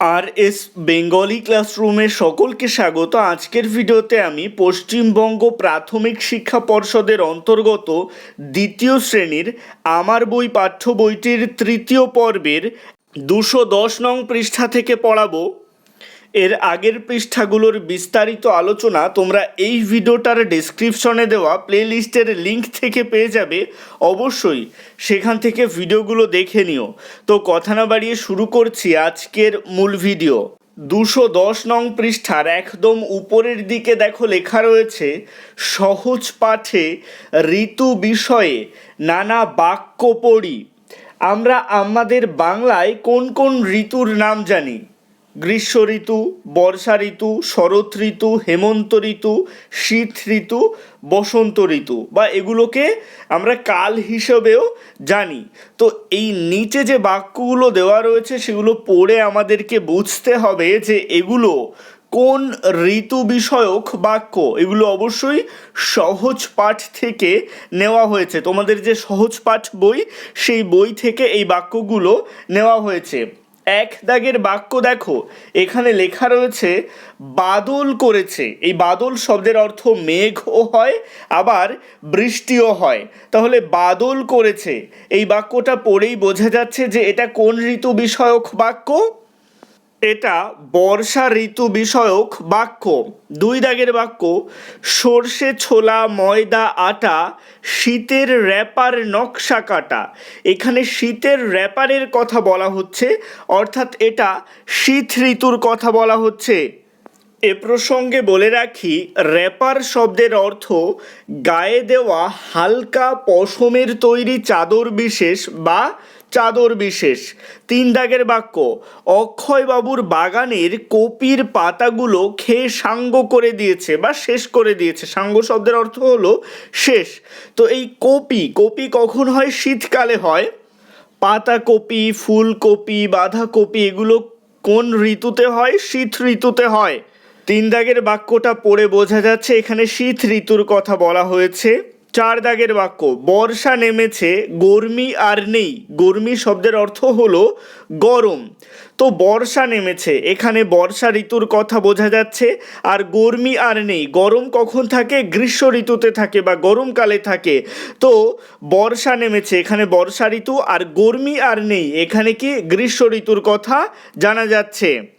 আর S Bengali ক্লাসরুমে সকলকে স্বাগত। আজকের ভিডিওতে আমি পশ্চিমবঙ্গ প্রাথমিক শিক্ষা পর্ষদের অন্তর্গত দ্বিতীয় শ্রেণির আমার বই পাঠ্য বইটির তৃতীয় পর্বের দুশো দশ নং পৃষ্ঠা থেকে পড়াবো। এর আগের পৃষ্ঠাগুলোর বিস্তারিত আলোচনা তোমরা এই ভিডিওটার ডেসক্রিপশনে দেওয়া প্লেলিস্টের লিঙ্ক থেকে পেয়ে যাবে। অবশ্যই সেখান থেকে ভিডিওগুলো দেখে নিও। তো কথা না বাড়িয়ে শুরু করছি আজকের মূল ভিডিও দুশো দশ নং পৃষ্ঠার একদম উপরের দিকে দেখো লেখা রয়েছে, সহজ পাঠে ঋতু বিষয়ে নানা বাক্য পড়ি। আমরা আমাদের বাংলায় কোন কোন ঋতুর নাম জানি? গ্রীষ্ম ঋতু, বর্ষা ঋতু, শরৎ ঋতু, হেমন্ত ঋতু, শীত ঋতু, বসন্ত ঋতু বা এগুলোকে আমরা কাল হিসেবেও জানি। তো এই নিচে যে বাক্যগুলো দেওয়া রয়েছে সেগুলো পড়ে আমাদেরকে বুঝতে হবে যে এগুলো কোন ঋতু বিষয়ক বাক্য? এগুলো অবশ্যই সহজ পাঠ থেকে নেওয়া হয়েছে। তোমাদের যে সহজ পাঠ বই, সেই বই থেকে এই বাক্যগুলো নেওয়া হয়েছে। এক দাগের বাক্য দেখো। এখানে লেখা রয়েছে, বাদল করেছে। এই বাদল শব্দের অর্থ মেঘও হয়, আবার বৃষ্টিও হয়। তাহলে বাদল করেছে। এই বাক্যটা পড়েই বোঝা যাচ্ছে যে এটা কোন ঋতু বিষয়ক বাক্য? এটা বর্ষা ঋতু বিষয়ক বাক্য। দুই দাগের বাক্য, সর্ষে ছোলা, ময়দা, আটা, শীতের র্যাপার নকশা কাটা। এখানে শীতের র্যাপারের কথা বলা হচ্ছে, অর্থাৎ এটা শীত ঋতুর কথা বলা হচ্ছে। এ প্রসঙ্গে বলে রাখি র্যাপার শব্দের অর্থ গায়ে দেওয়া হালকা পশমের তৈরি চাদর বিশেষ বা চাদর বিশেষ। তিন দাগের বাক্য, অক্ষয়বাবুর বাগানের কপির পাতাগুলো খেয়ে সাঙ্গ করে দিয়েছে বা শেষ করে দিয়েছে। সাঙ্গ শব্দের অর্থ হলো শেষ। তো এই কপি কপি কখন হয়? শীতকালে হয়। পাতাকপি, ফুলকপি, বাঁধাকপি, এগুলো কোন ঋতুতে হয়? শীত ঋতুতে হয়। তিন দাগের বাক্যটা পড়ে বোঝা যাচ্ছে। এখানে শীত ঋতুর কথা বলা হয়েছে। চার দাগের বাক্য, বর্ষা নেমেছে, গরমি আর নেই। গরমি শব্দের অর্থ হলো গরম। তো বর্ষা নেমেছে, এখানে বর্ষা ঋতুর কথা বোঝা যাচ্ছে, আর গরমি আর নেই। গরম কখন থাকে? গ্রীষ্ম ঋতুতে থাকে বা গরমকালে থাকে। তো বর্ষা নেমেছে, এখানে বর্ষা ঋতু আর গরমি আর নেই। এখানে কি? গ্রীষ্ম ঋতুর কথা জানা যাচ্ছে।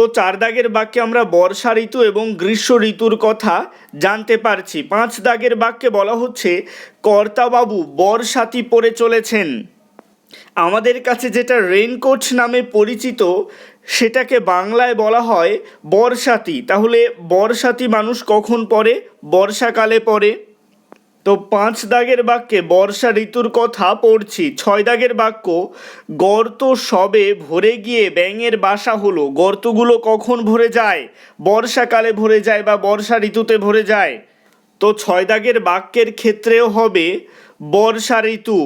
তো চার দাগের বাক্যে আমরা বর্ষা ঋতু এবং গ্রীষ্ম ঋতুর কথা জানতে পারছি। পাঁচ দাগের বাক্যে বলা হচ্ছে, কর্তাবাবু, বর্ষাতি পরে চলেছেন। আমাদের কাছে যেটা রেনকোট নামে পরিচিত, সেটাকে বাংলায় বলা হয় বর্ষাতি। তাহলে বর্ষাতি মানুষ কখন পরে বর্ষাকালে পরে তো পাঁচ দাগের বাক্যে বর্ষা ঋতুর কথা পড়ছি। ছয় দাগের বাক্য, গর্ত সবে ভরে গিয়ে ব্যাঙের বাসা হলো। গর্তগুলো কখন ভরে যায়? বর্ষাকালে ভরে যায় বা বর্ষা ঋতুতে ভরে যায়? তো ছয় দাগের বাক্যের ক্ষেত্রেও হবে বর্ষা ঋতু।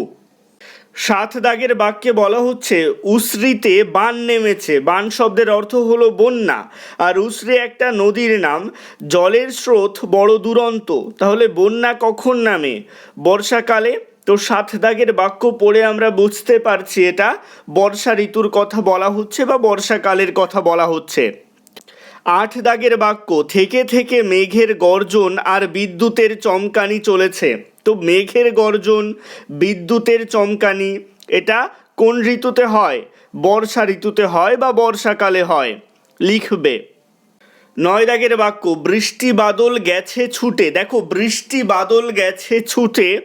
সাত দাগের বাক্যে বলা হচ্ছে, উসরিতে বান নেমেছে। বান শব্দের অর্থ হলো বন্যা। আর উসরি একটা নদীর নাম, জলের স্রোত বড় দুরন্ত। তাহলে বন্যা কখন নামে? বর্ষাকালে? তো সাত দাগের বাক্য পড়ে আমরা বুঝতে পারছি এটা। বর্ষা ঋতুর কথা বলা হচ্ছে বা বর্ষাকালের কথা বলা হচ্ছে। আট দাগের বাক্য, থেকে থেকে মেঘের গর্জন আর বিদ্যুতের চমকানি চলেছে। তো মেঘের গর্জন, বিদ্যুতের চমকানি, এটা কোন ঋতুতে হয়? বর্ষা ঋতুতে হয় বা বর্ষাকালে হয়? লিখবে। নয় দাগের বাক্য, বৃষ্টি বাদল গেছে ছুটে। দেখো, বৃষ্টি বাদল গেছে ছুটে।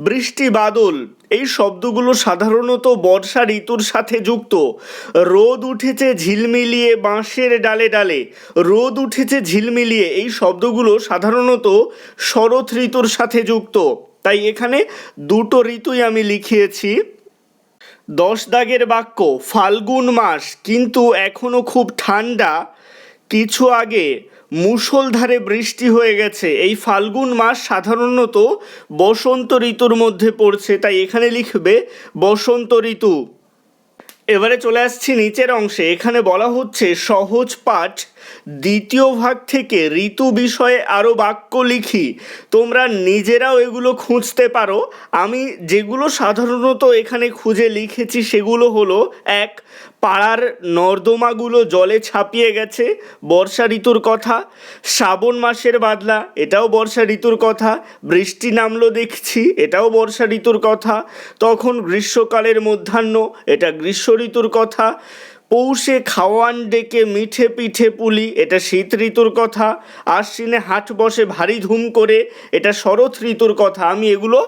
বৃষ্টি বাদল এই শব্দগুলো সাধারণত বর্ষা ঋতুর সাথে যুক্ত। রোদ উঠেছে ঝিলমিলিয়ে বাঁশের ডালে ডালে। রোদ উঠেছে ঝিলমিলিয়ে। এই শব্দগুলো সাধারণত শরৎ ঋতুর সাথে যুক্ত। তাই এখানে দুটো ঋতুই আমি লিখিয়েছি। দশ দাগের বাক্য, ফাল্গুন মাস। কিন্তু এখনও খুব ঠান্ডা। কিছু আগে মুষলধারে বৃষ্টি হয়ে গেছে। এই ফাল্গুন মাস সাধারণত বসন্ত ঋতুর মধ্যে পড়ছে, তাই এখানে লিখবে বসন্ত ঋতু। এবারে চলে আসছি নিচের অংশে। এখানে বলা হচ্ছে সহজ পাঠ দ্বিতীয় ভাগ থেকে ঋতু বিষয়ে আরও বাক্য লিখি। তোমরা নিজেরাও এগুলো খুঁজতে পারো। আমি যেগুলো সাধারণত এখানে খুঁজে লিখেছি সেগুলো হলো, এক, পাড়ার নর্দমাগুলো জলে ছাপিয়ে গেছে, বর্ষা ঋতুর কথা। শ্রাবণ মাসের বাদলা, এটাও বর্ষা ঋতুর কথা। বৃষ্টি নামলো দেখছি, এটাও বর্ষা ঋতুর কথা। তখন গ্রীষ্মকালের মধ্যাহ্ন, এটা গ্রীষ্ম ঋতুর কথা। পৌষে খাওয়ান ডেকে মিঠে পিঠে পুলি, এটা শীত ঋতুর কথা। আশ্বিনে হাট বসে ভারী ধুম করে, এটা শরৎ ঋতুর কথা। আমি এগুলো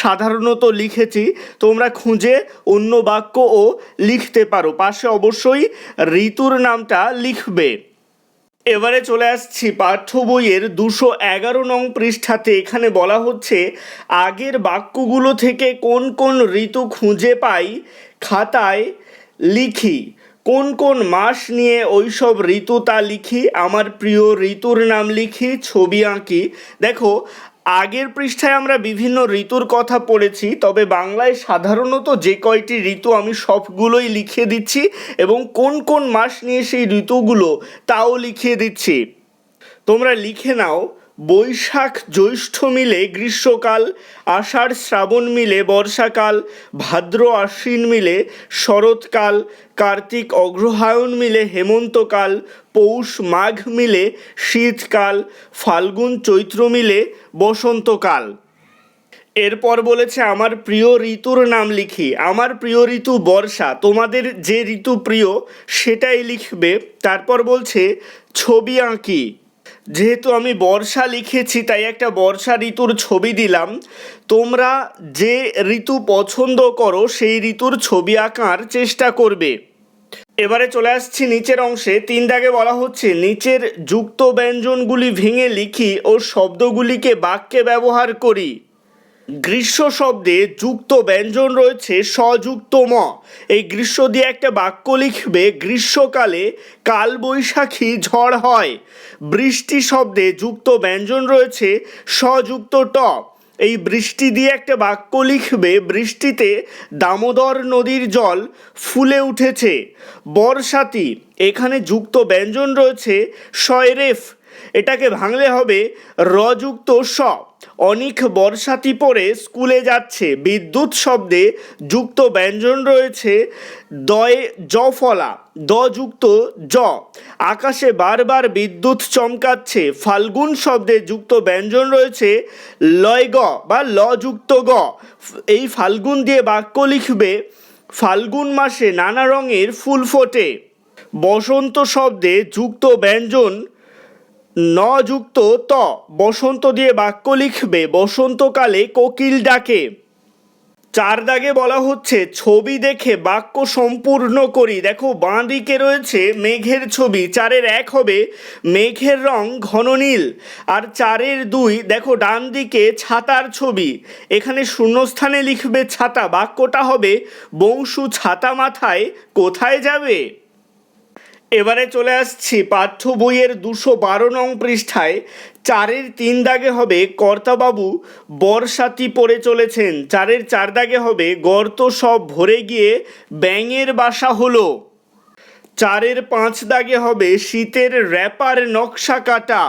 সাধারণত লিখেছি, তোমরা খুঁজে অন্য বাক্যও লিখতে পারো। পাশে অবশ্যই ঋতুর নামটা লিখবে। এবারে চলে আসছি পাঠ্য বইয়ের দুশো এগারো নং পৃষ্ঠাতে। এখানে বলা হচ্ছে, আগের বাক্যগুলো থেকে কোন কোন ঋতু খুঁজে পাই খাতায় লিখি। কোন কোন মাস নিয়ে ওইসব ঋতু তা লিখি, আমার প্রিয় ঋতুর নাম লিখি, ছবি আঁকি। দেখো, আগের পৃষ্ঠায় আমরা বিভিন্ন ঋতুর কথা পড়েছি, তবে বাংলায় সাধারণত যে কয়টি ঋতু আমি সবগুলোই লিখে দিচ্ছি এবং কোন কোন মাস নিয়ে সেই ঋতুগুলো তাও লিখিয়ে দিচ্ছি। তোমরা লিখে নাও বৈশাখ জ্যৈষ্ঠ মিলে গ্রীষ্মকাল, আষাঢ় শ্রাবণ মিলে বর্ষাকাল, ভাদ্র আশ্বিন মিলে শরৎকাল, কার্তিক অগ্রহায়ণ মিলে হেমন্তকাল, পৌষ মাঘ মিলে শীতকাল, ফাল্গুন চৈত্র মিলে বসন্তকাল। এরপর বলেছে, আমার প্রিয় ঋতুর নাম লিখি। আমার প্রিয় ঋতু বর্ষা। তোমাদের যে ঋতু প্রিয়, সেটাই লিখবে। তারপর বলছে, ছবি আঁকি। যেহেতু আমি বর্ষা লিখেছি, তাই একটা বর্ষা ঋতুর ছবি দিলাম। তোমরা যে ঋতু পছন্দ করো, সেই ঋতুর ছবি আঁকার চেষ্টা করবে। এবারে চলে আসছি নিচের অংশে। তিন দাগে বলা হচ্ছে, নিচের যুক্ত ব্যঞ্জনগুলি ভেঙে লিখি ও শব্দগুলিকে বাক্যে ব্যবহার করি। গ্রীষ্ম শব্দে যুক্ত ব্যঞ্জন রয়েছে সযুক্ত ম। এই গ্রীষ্ম দিয়ে একটা বাক্য লিখবে, গ্রীষ্মকালে কালবৈশাখী ঝড় হয়। বৃষ্টি শব্দে যুক্ত ব্যঞ্জন রয়েছে সযুক্ত ট। এই বৃষ্টি দিয়ে একটা বাক্য লিখবে, বৃষ্টিতে দামোদর নদীর জল ফুলে উঠেছে। বর্ষাতি এখানে যুক্ত ব্যঞ্জন রয়েছে শয়রেফ এটাকে ভাঙলে হবে রযুক্ত স। অনিক বর্ষাতি পরে স্কুলে যাচ্ছে। বিদ্যুৎ শব্দে যুক্ত ব্যঞ্জন রয়েছে, দয়ে জ ফলা, দ যুক্ত জ। আকাশে বারবার বিদ্যুৎ চমকাচ্ছে, ফাল্গুন শব্দে যুক্ত ব্যঞ্জন রয়েছে, লয় গ বা ল যুক্ত গ। এই ফাল্গুন দিয়ে বাক্য লিখবে, ফাল্গুন মাসে নানা রঙের ফুল ফোটে। বসন্ত শব্দে যুক্ত ব্যঞ্জন ন যুক্ত ত, বসন্ত দিয়ে বাক্য লিখবে, বসন্তকালে কোকিল ডাকে। চার দাগে বলা হচ্ছে, ছবি দেখে বাক্য সম্পূর্ণ করি। দেখো বাঁ দিকে রয়েছে মেঘের ছবি, চারের এক হবে মেঘের রং ঘন নীল। আর চারের দুই, দেখো ডান দিকে ছাতার ছবি, এখানে শূন্যস্থানে লিখবে ছাতা, বাক্যটা হবে, বংশু ছাতা মাথায় কোথায় যাবে? এবারে চলে আসছি পাঠ্য বইয়ের দুশো বারো নং পৃষ্ঠায়। চারের তিন দাগে হবে কর্তাবাবু বর্ষাতি পড়ে চলেছেন। চারের চার দাগে হবে গর্ত সব ভরে গিয়ে ব্যাঙের বাসা হলো। চারের পাঁচ দাগে হবে শীতের র্যাপার নকশা কাটা।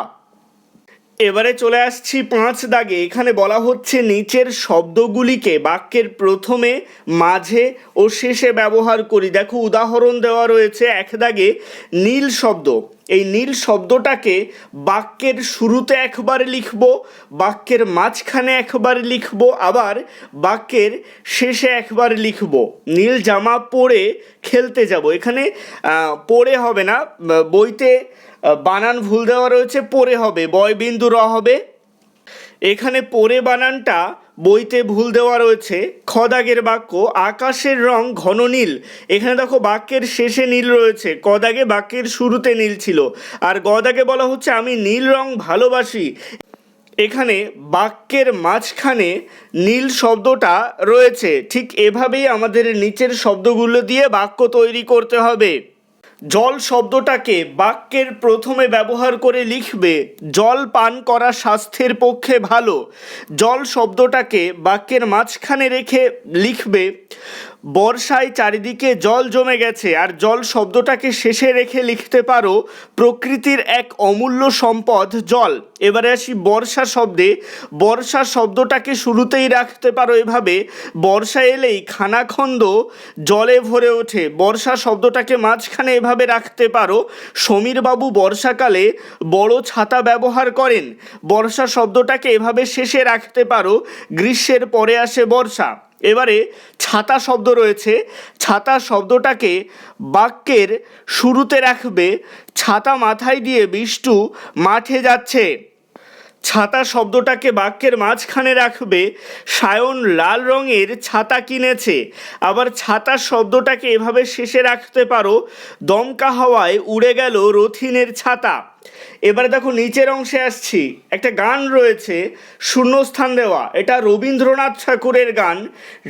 এবারে চলে আসছি পাঁচ দাগে। এখানে বলা হচ্ছে নিচের শব্দগুলিকে বাক্যের প্রথমে, মাঝে ও শেষে ব্যবহার করি। দেখো, উদাহরণ দেওয়া রয়েছে এক দাগে, নীল শব্দ। এই নীল শব্দটাকে বাক্যের শুরুতে একবার লিখব, বাক্যের মাঝখানে একবার লিখব, আবার বাক্যের শেষে একবার লিখব। নীল জামা পরে খেলতে যাব। এখানে পরে হবে না বইতে বানান ভুল দেওয়া রয়েছে, পরে হবে বয় বিন্দু র হবে। এখানে পরে বানানটা বইতে ভুল দেওয়া রয়েছে, খদাগের বাক্য, আকাশের রং ঘন নীল। এখানে দেখো, বাক্যের শেষে নীল রয়েছে, কদাগে বাক্যের শুরুতে নীল ছিল। আর গদাগে বলা হচ্ছে, আমি নীল রং ভালোবাসি। এখানে বাক্যের মাঝখানে নীল শব্দটা রয়েছে। ঠিক এভাবেই আমাদের নিচের শব্দগুলো দিয়ে বাক্য তৈরি করতে হবে। জল শব্দটাকে বাক্যের প্রথমে ব্যবহার করে লিখবে, জল পান করা স্বাস্থ্যের পক্ষে ভালো। জল শব্দটাকে বাক্যের মাঝখানে রেখে লিখবে বর্ষায় চারিদিকে জল জমে গেছে আর জল শব্দটাকে শেষে রেখে লিখতে পারো, প্রকৃতির এক অমূল্য সম্পদ, জল। এবারে আসি বর্ষা শব্দে। বর্ষা শব্দটাকে শুরুতেই রাখতে পারো এভাবে। বর্ষা এলেই খানাখন্দ জলে ভরে ওঠে। বর্ষা শব্দটাকে মাঝখানে এভাবে রাখতে পারো, সমীরবাবু বর্ষাকালে বড় ছাতা ব্যবহার করেন। বর্ষা শব্দটাকে এভাবে শেষে রাখতে পারো, গ্রীষ্মের পরে আসে বর্ষা। এবারে ছাতা শব্দ রয়েছে। ছাতা শব্দটাকে বাক্যের শুরুতে রাখবে। ছাতা মাথায় দিয়ে বিষ্টু মাঠে যাচ্ছে। ছাতা শব্দটাকে বাক্যের মাঝখানে রাখবে। সায়ন লাল রঙের ছাতা কিনেছে। আবার ছাতা শব্দটাকে এভাবে শেষে রাখতে পারো, দমকা হাওয়ায় উড়ে গেল রথিনের ছাতা। এবারে দেখো নিচের অংশে আসছি। একটা গান রয়েছে, শূন্যস্থান দেওয়া। এটা রবীন্দ্রনাথ ঠাকুরের গান।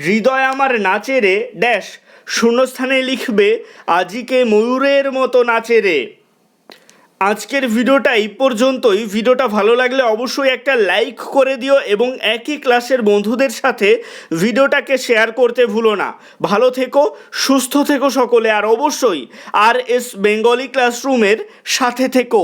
হৃদয় আমার নাচেরে ড্যাশ। শূন্যস্থানে লিখবে, আজিকে ময়ূরের মতো নাচে রে। আজকের ভিডিওটা এই পর্যন্তই। ভিডিওটা ভালো লাগলে অবশ্যই একটা লাইক করে দিও এবং একই ক্লাসের বন্ধুদের সাথে ভিডিওটাকে শেয়ার করতে ভুলো না। ভালো থেকো, সুস্থ থেকো সকলে, আর অবশ্যই আর এস বেঙ্গলি ক্লাসরুমের সাথে থেকো।